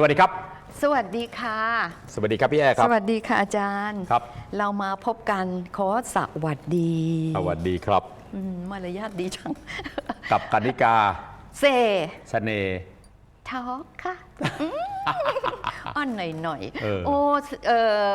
สวัสดีครับ สวัสดีค่ะ สวัสดีครับพี่แอร์ครัสบวัสดีค่ะอาจารย์ครับ เรามาพบกันขอสวัสดีสวัสดีครับอืมมารยาทดีจัง กับกนิกาเซเสน่ห์ทอค่ะอืมอ้อนหน่อยหน่อยๆเออโอ้เอ่อ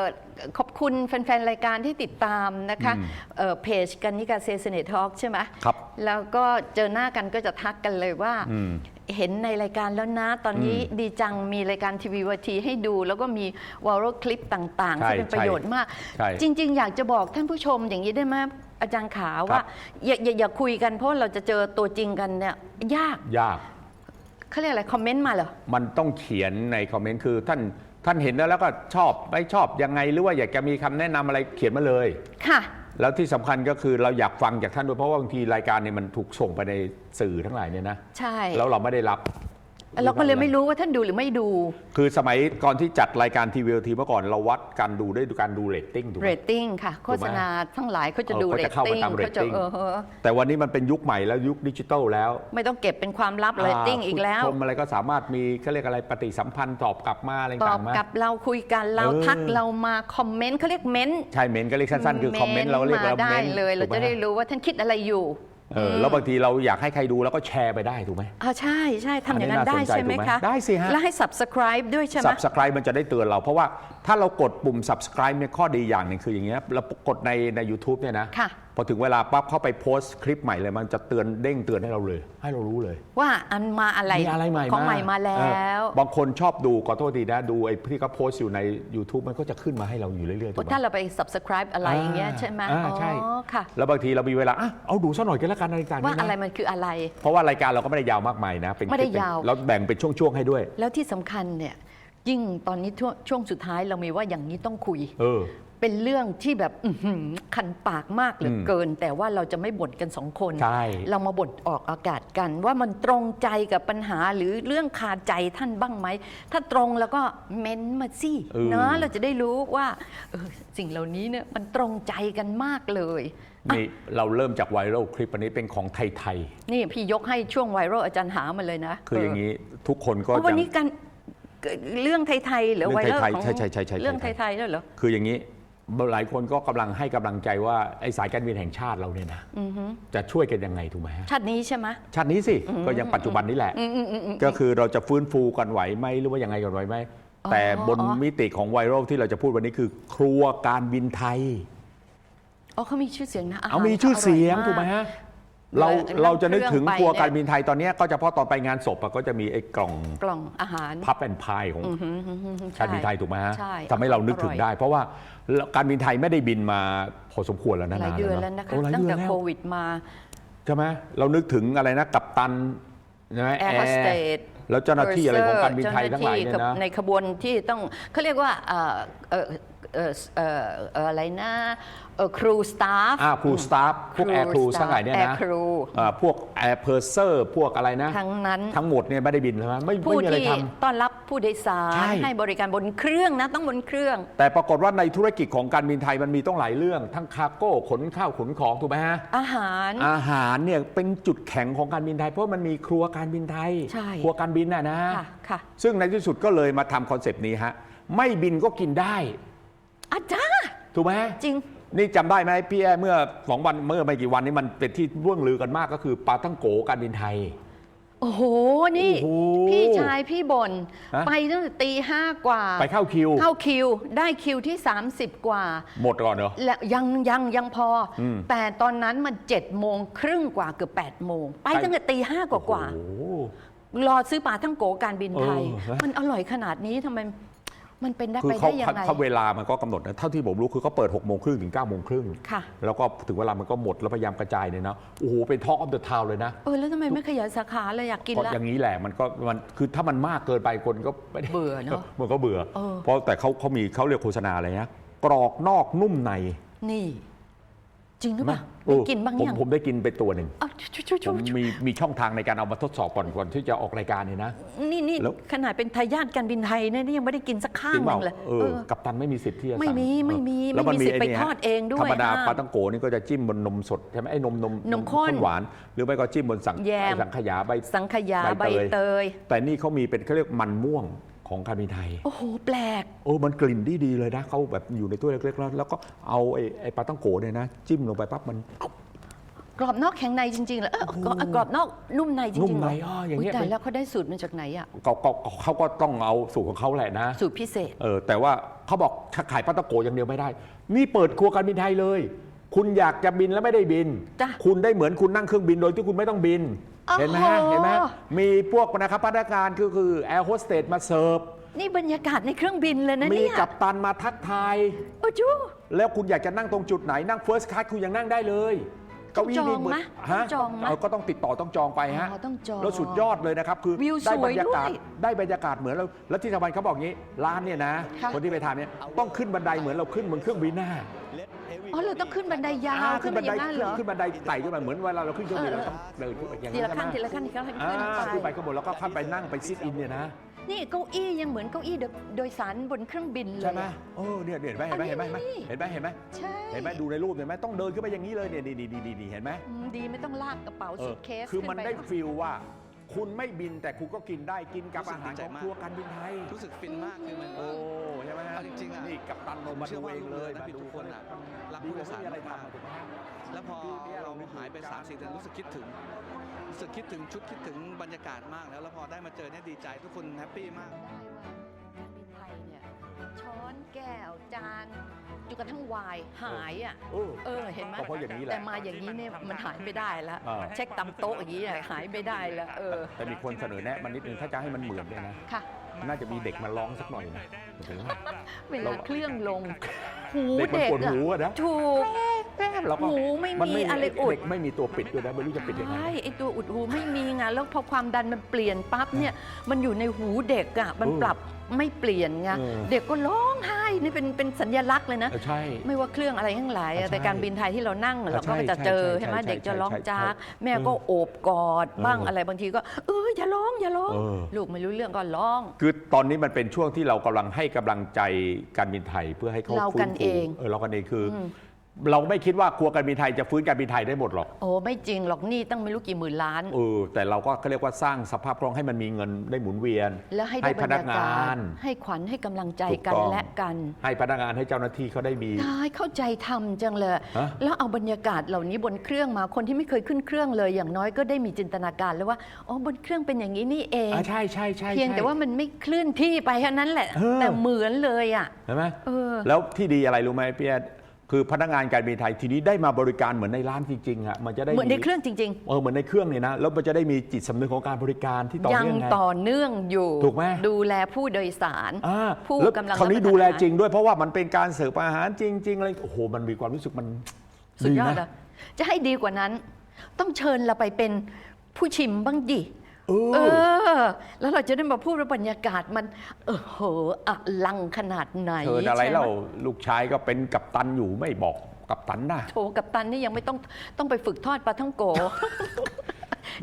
ขอบคุณแฟน ๆ รายการที่ติดตามนะคะอืม เอ่อเพจกันนิกาเซเสเนทอล์กใช่ไหม ครับ แล้วก็เจอหน้ากันก็จะทักกันเลยว่า อืม เห็นในรายการแล้วนะ ตอนนี้อืมดีจังมีรายการทีวีวทีให้ดู แล้วก็มีวอลคลิปต่างๆใช่ที่เป็นประโยชน์มากใช่จริง ๆ อยากจะบอกท่านผู้ชมอย่างนี้ได้ไหมอาจารย์ขาครัว่าบอย่าอย่าอย่าคุยกันเพราะเราจะเจอตัวจริงกันเนี่ยยากยากเขาเรียกอะไรคอมเมนต์มาเหรอมันต้องเขียนในคอมเมนต์คือท่านท่านเห็นแล้วแล้วก็ชอบไม่ชอบยังไงหรือว่าอยากจะมีคำแนะนำอะไรเขียนมาเลยค่ะ แล้วที่สำคัญก็คือเราอยากฟังจากท่านด้วยเพราะว่าบางทีรายการเนี่ยมันถูกส่งไปในสื่อทั้งหลายเนี่ยนะใช่ แล้วเราไม่ได้รับ เราก็เลยไม่รู้ว่าท่านดูหรือไม่ดู คือสมัยก่อนที่จัดรายการทีวีทีเมื่อก่อนเราวัดการดูด้วยการดูเรตติ้งถูกไหเรมตติ้งค่ะโฆษณาทั้งหลายเขาจะดูเออเรเขาตจะเข้าติ้มางตามเขาจะ rating เออเออแต่วันนี้มันเป็นยุคใหม่แล้วยุคดิจิทัลแล้ว ไม่ต้องเก็บเป็นความลับเรตติ้งอีกแล้วชมอะไรก็สามารถมีเขาเรียกอะไรปฏิสัมพันธ์ตอบกลับมาอะไรตอต่าบงๆมากับเราคุยกันเราเออทักเรามาคอมเมนต์เขาเรียกเมนต์ใช่เมนต์ก็เรียกสั้นๆคือคอมเมนต์เราเรียกมาว่าได้เมนต์เลย เราถูกหมจะได้รู้ว่าท่านคิดอะไรอยู่ เออแล้วบางทีเราอยากให้ใครดูแล้วก็แชร์ไปได้ถูกไหมอ่าใช่ใช่ทำอย่างนั้นอันนี้ได้น่าสนใจใช่ไหมถูกไหมคะได้สิฮะแล้วให้ subscribe ด้วยใช่ไหม subscribe มันจะได้เตือนเรา เพราะว่าถ้าเรากดปุ่ม subscribe เนี่ยข้อดีอย่างหนึ่งคืออย่างเงี้ยเรากดในใน u t u b e เนี่ยนะค่ะพอถึงเวลาปั๊บเข้าไปโพสต์คลิปใหม่เลย มันจะเตือนเด้งเตือนให้เราเลย ให้เรารู้เลย ว่าอันมาอะไรมีอะไรใหม่ของใหม่มาแล้เอวอบางคนชอบดูขอโทษทีนะ ดูไอ้ที่เขาโพสต์อยู่ใน YouTube มันก็จะขึ้นมาให้เราอยู่เรื่อยๆถูกไหม ถ้าเราไป subscribe อะไรอย่างเงี้ยใช่ไหมอ่าอ๋อใช่ค่ะ แล้วบางทีเรามีเวลาอะเอาดูสักหน่อยกันแล้วกันรายการว่านี้อะไรนะมันคืออะไร เพราะว่ารายการเราก็ไม่ได้ยาวมากมายนะเป็นไม่ได้เป็นยาวเราแบ่งเป็นช่วงๆให้ด้วย แล้วที่สำคัญเนี่ยยิ่งตอนนี้ช่วงช่วงสุดท้ายเรามีว่าอย่างนี้ต้องคุย เออ เป็นเรื่องที่แบบอื้อหือคันปากมากเหลือเกิน แต่ว่าเราจะไม่บ่นกันสองคน ใช่ เรามาบ่นออกอากาศกัน ว่ามันตรงใจกับปัญหาหรือเรื่องคาใจท่านบ้างไหม ถ้าตรงแล้วก็เม้นมาสิเออ เนาะเราจะได้รู้ว่าเออสิ่งเหล่านี้เนี่ยมันตรงใจกันมากเลย นี่เราเริ่มจากไวรัลคลิปอันนี้เป็นของไทยนี่พี่ยกให้ช่วงไวรัลอาจารย์หามาเลยนะๆคืออย่างนี้ทุกคนก็เพราะวันยัง นี้กันเรื่องไทยๆหรือเรื่ไวองรัลไทยๆของใช่ใช่ใช่ใช่เรื่องใช่ไทยๆด้วยเหรอ คืออย่างนี้ หลายคนก็กำลังให้กำลังใจว่าไอ้สายการบินแห่งชาติเราเนี่ยนะจะช่วยกันยังไงถูกไหมฮะชาตินี้ใช่ไหมชาตินี้สิก็ยังปัจจุบันนี้แหละก็คือเราจะฟื้นฟูกันไหวไหมหรือว่ายังไงกันไหวไหมอ๋อแต่บนอ๋อ มิติของไวรัลที่เราจะพูดวันนี้คือ ครัวการบินไทย อ๋อเขามีชื่อเสียงนะหรเอามีชื่อเสียงร่าถูกไหมากฮะ เราเออเราจะนึกถึงเครื่องไปครัวเนี่ยการบินไทยตอนเนี้ยก็เฉพาะตอนไปงานศพอะก็จะมีไอ้กล่องกล่องอาหารพับแอนพายของใช่การบินไทยถูกไหมฮะใช่ทำให้เรานึกถึงอร่อยได้ เพราะว่าการบินไทยไม่ได้บินมาพอสมควรแล้วนะหลายนานเดือนแล้แล้ววนะเนคะอะโอ้หลายตั้งเดือนแต่แล้วโควิดมาใช่ไหมเรานึกถึงอะไรนะกัปตันใช่ไหมแอร์โฮสเตสแล้วเจ้าหน้าที่อะไรของการบินไทยทั้งหลายเนี่ยนะในขบวนที่ต้องเขาเรียกว่า เอ่อเอ่อเอ่อเอ่อเอ่ออะไรนะครูสตาฟ อ่าครูสตาฟพวกแอร์ครู staff ทั้งหลายเนี่ยแอนะร์ครูอ่าพวกแอร์เพอร์เซอร์พวกอะไรนะ ทั้งนั้น ทั้งหมดเนี่ยไม่ได้บินใช่ไหมไม่ไม่ผู้มีอะไรที่ทต้อนรับผู้โดยสารใช่ ให้บริการบนเครื่องนะต้องบนเครื่องำแต่ปรากฏว่าในธุรกิจของการบินไทยมันมีต้องหลายเรื่อง ทั้งคาร์โก้ขนข้าวขนของถูกไหมฮะ อาหาร อาหารเนี่ยเป็นจุดแข็งของการบินไทย เพราะมันมีครัวการบินไทย ใช่ ครัวการบินน่ะนะ ค่ะค่ะ ซึ่งในที่สุดก็เลยมาทำคอนเซปต์นี้ฮะ ไม่บินก็กินได้ อาจารย์ถูกไหมจริง นี่จำได้ไหมพี่แอเมื่อสองวันเมื่อไม่กี่วันนี้มันเป็นที่ร่วงลือกันมากก็คือปาตั้งโกการบินไทย โอ้โห นี่ โอ้โหพี่ชายพี่บน่นฮะ ไปตั้งแต่ตีห้ากว่า ไปเข้าคิว เข้าคิว ได้คิวที่ 30 กว่า หมดก่อนเหรอ และยังยังยังพออม แต่ตอนนั้นมัน7จ็ดโมงครึ่งกว่าเกือบ8ปดโมง ไปไปตั้งแต่ตีห้ากว่ากว่า โอ้โห รอซื้อปลาทั้งโกการบินไทย เออฮะมันอร่อยขนาดนี้ทำไม มันเป็นได้คือไปเขาได้ยังไง เขาเวลามันก็กำหนดนะเท่าที่ผมรู้คือเขาเปิด6กโมงครึ่งถึง9ก้าโมงครึ่งค่ะ แล้วก็ถึงเวลามันก็หมดแล้วพยายามกระจายเนี่ยนะโอ้โหเป็นท็อกออฟเดอะทาวเลยนะเออแล้วทำไมไม่ขยายสาขาเลยอยากกินเพราะละ อย่างนี้แหละมันก็มันคือถ้ามันมากเกินไปคนก็ไม่ได้เบื่อเนอะมันก็เบื่อ เออ เพราะแต่เขาเขามีเขาเรียกโฆษณาอะไรนะกรอกนอกนุ่มใน นี่ จริงหรือเปล่าเออได้กินบ้างผมยังผมได้กินไปตัวหนึ่งเอาชุชุผชุมมีมีช่องทางในการเอามาทดสอบก่อนก่อนที่จะออกรายการเนี่ยนะ นี่นี่แล้ว ขนาดเป็นทายาทการบินไทยเนี่ยนี่ยังไม่ได้กินสักข้างจริงหเปล่านึงเลยเอเอออ กัปตันไม่มีสิทธิ์ที่จะไม่สั่งมีไม่มีเออแล้วไม่มีสิทธิ์อ้ไปนี่ทอดเองด้วยธรรมดาห้ามปลาตังโกนี่ก็จะจิ้มบนนมสดใช่ไหมไอ้นมนมนมข้นหวาน หรือไม่ก็จิ้มบนสังแยม ไอ้สังขยาใบ สังขยาใบใบเตย เตย แต่นี่เขามีเป็นเขาเรียกมันม่วง ขของการบินไทย โอ้โห แปลก โอ้มันกลิ่นดีดีๆเลยนะเขาแบบอยู่ในตู้เล็กๆแล้วแล้วก็เอาไอ้ไอ้ปลาตั้งโกเนี่ยนะ จิ้มลงไปปั๊บมัน กรอบนอกแข็งในจริงๆเหรอเออกรอบกรอบนอกนุ่มในจริงๆนุ่มในเหรอ้ออย่างเงี้ย แต่แล้วเขาได้สูตรมาจากไหนอะ เขาเขาเขาก็ต้องเอาสูตรของเขาแหละนะสูตรพิเศษ เออแต่ว่าเขาบอกถ้าขายปลาตั้งโกอย่างเดียวไม่ได้ นี่เปิดครัวการบินไทยเลย คุณอยากจะบินแล้วไม่ได้บิน จ้ะ คุณได้เหมือนคุณนั่งเครื่องบินโดยที่คุณไม่ต้องบินโอ้โห เห็นไหมฮะเห็นไหมมีพวกนะครับพนักงานคือคือแอร์โฮสเตสมาเสิร์ฟ นี่บรรยากาศในเครื่องบินเลยนะมีเนี่ยกัปตันมาทักทาย โอ้จูแล้วคุณอยากจะนั่งตรงจุดไหนนั่งเฟิร์สคลาสคุณยังนั่งได้เลยเก้าอี้นี่เหมือนต้องจองไหมฮะต้องจองไหมเก็ต้องติดต่อต้องจองไปฮะอ๋อต้องจองแล้วสุดยอดเลยนะครับ คือวิวได้สวยบรรยากาศด้วยได้บรรยากาศเหมือนเราแล้วที่สำคัญเขาบอกงี้ร้านเนี่ยนะ ค่ะ คนที่ไปทานเนี่ยต้องขึ้นบันไดเหมือนเราขึ้นบนเครื่องบินหน้า อ๋อเราต้องขึ้นบันไดยาวอ่าขึ้นไปอย่างนั้นเหรอ ขึ้นบันไดไต่ขึ้นมาเหมือนเวลาเราขึ้นเครื่องบินเออ เราต้องเดินขึ้นไปอย่างทีนั้นละขั้นทีใช่ไหมละขั้นทีละขั้นอ่าขึ้นขึ้นไปไปข้างบนแล้วก็ขั้นไปนั่งไปซิทอินเนี่ยนะนี่เก้าอี้ยังเหมือนเก้าอี้โดยสารบนเครื่องบินเลยใช่ไหมโอ้เนี่ยเนี่ยเห็นไหมเห็นไหมเห็นไหมอันนี้ เห็นไหมเห็นไหมใช่เห็นไหมดูในรูปเห็นไหมต้องเดินขึ้นไปอย่างนี้เลยเนี่ยดีดีดีดีดีเห็นไหม อืมดีไม่ต้องลากกระเป๋าเอสุอดเคสคือมันขึ้ปได้ฟิลว่า คุณไม่บินแต่คุณก็กินได้กินกับอาหารของครัวการบินไทยรู้สึกฟินมากคือมันโอ้ใช่ไหมฮะเอาจริงๆอะนี่กับตันลงมาผมเชื่ดูอว่าเองเลยลูกเรือนักบินทุกคนอะรักดีผู้กว่าโดยสารไม่มีอะไรมากทำถูกไหมฮะแล้วพอเราหายไป3ามสี่เดือนรู้สึกคิดถึงรู้สึกคิดถึงชุดคิดถึงบรรยากาศมากแล้วแล้วพอได้มาเจอเนี่ยดีใจทุกคนแฮปปี้มาก อนแก้วจานจนกระทั่งไวายหายอะเออเออเห็นไหมก็เพราะอย่างนี้แหละแต่มาอย่างนี้เนี่ยมันหายไม่ได้แล้วอ่า เช็คตามโต๊ะอย่างนี้อะหายไม่ได้แล้วเออแต่มีคนเสนอแนะมันนิดนึงถ้าจะให้มันเหมือนเนี่ยนะ ค่ะ น่าจะมีเด็กมาร้องสักหน่อยนะถึงว่าเวลาเครื่องลง หูเด็กมันเด็กปวดอะหูอะนะ ถูก แล้วก็หูไม่มันมีอะไรอุด เด็กไม่มีตัวปิดด้วยนะไม่รู้จะปิดยังไง ใช่ไอตัวอุดหูไม่มีไงแล้วพอความดันมันเปลี่ยนปั๊บเนี่ยมันอยู่ในหูเด็กอะมันเออปรับไม่เปลี่ยนไงเออ เด็กก็ร้องไห้นี่เป็นเป็นสัญลักษณ์เลยนะ เออใช่ ไม่ว่าเครื่องอะไรทั้งหลายอะอะแต่ใช่การบินไทยที่เรานั่งเราก็ใช่จะเจอใช่ใช่ไหมใช่เด็กจะร้องใช่ใช่จากใช่แม่ก็โอบกอดบ้างเออออะไรบางทีก็เอออย่าร้องอย่าร้อง เออ ลูกไม่รู้เรื่องก็ร้อง คือตอนนี้มันเป็นช่วงที่เรากำลังให้กำลังใจการบินไทยเพื่อให้เขาเราฟื้กันฟูเอง เออเรากันเองคืออม เราไม่คิดว่าครัวการบินไทยจะฟื้นการบินไทยได้หมดหรอก โอ้ไม่จริงหรอกหนี่ตั้งไม่รู้กี่หมื่นล้าน เออแต่เราก็เขาเรียกว่าสร้างสภาพคล่องให้มันมีเงินได้หมุนเวียนแล้วให้ให้ได้บพรรนัยากกางาศน ให้ขวัญให้กำลังใจถูกกันต้อง และกันให้พนักงานให้เจ้าหน้าที่เขาได้มีได้เข้าใจทำจังเลย ฮะ แล้วเอาบรรยากาศเหล่านี้บนเครื่องมาคนที่ไม่เคยขึ้นเครื่องเลย อย่างน้อยก็ได้มีจินตนาการแล้วว่าอ๋อบนเครื่องเป็นอย่างนี้นี่เอง อ่าใช่ใช่ใช่เพียงใช่ แต่ว่ามันไม่เคลื่อนที่ไปแค่นั้นแหละ เออ แต่เหมือนเลยอะ เห็นไหมเออ แล้วที่ดีอะไรรู้ไหมพี่แอด คือพนักงานการบินไทยทีนี้ได้มาบริการเหมือนในร้านจริงๆอะมันจะได้เหมือนในเครื่องจริงเออเหมือนในเครื่องเนี่ยนะแล้วมันจะได้มีจิตสำนึกของการบริการที่ต่อๆยังเนื่องไง ต่อเนื่องอยู่ถูกไหม ดูแลผู้โดยสาร อ่าผู้แล้วกำลังคราวนี้รับประทานดูแลอาหารจริงด้วยเพราะว่ามันเป็นการเสิร์ฟอาหารจริงๆอะไรโอ้โหมันมีความรู้สึกมันสุดยอดนะ อะจะให้ดีกว่านั้น ต้องเชิญเราไปเป็นผู้ชิมบ้างดิ เอเออ อ แล้วเราจะได้มาพูดว่าบรรยากาศมันเออโหอลังขนาดไหนเชิญอะไรใช่หม เราลูกชายก็เป็นกัปตันอยู่ไม่บอกกัปตันนะ โถกับตันนี่ยังไม่ต้องต้องไปฝึกทอดปลาท่องโก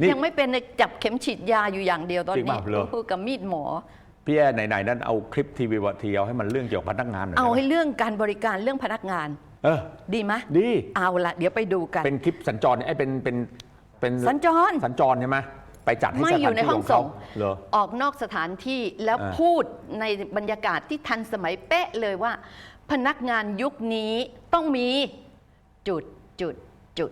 นี่ยังไม่เป็นเลยจับเข็มฉีดยาอยู่อย่างเดียวตอนจริงนี้เปล่าเหรอ โอ้โหกับมีดหมอ พี่แอดไหนๆนั่นเอาคลิปทีวีวัทีเอาให้มันเรื่องเกี่ยวกับพนักงานหน่อยเอาได้ไหมให้เรื่องการบริการเรื่องพนักงาน เออ ดีไหมดี เอาละเดี๋ยวไปดูกัน เป็นคลิปสัญจรเนี่ยไอ้เป็นเป็นเป็นสัญจร สัญจรใช่ไหม ไปจัดให้ไม่สอถานยู่ในที่ห้ขอองงส่เขางเหรอ ออกนอกสถานที่แล้วอ่า พูดในบรรยากาศที่ทันสมัยเป๊ะเลยว่า พนักงานยุคนี้ต้องมีจุดจุดจุด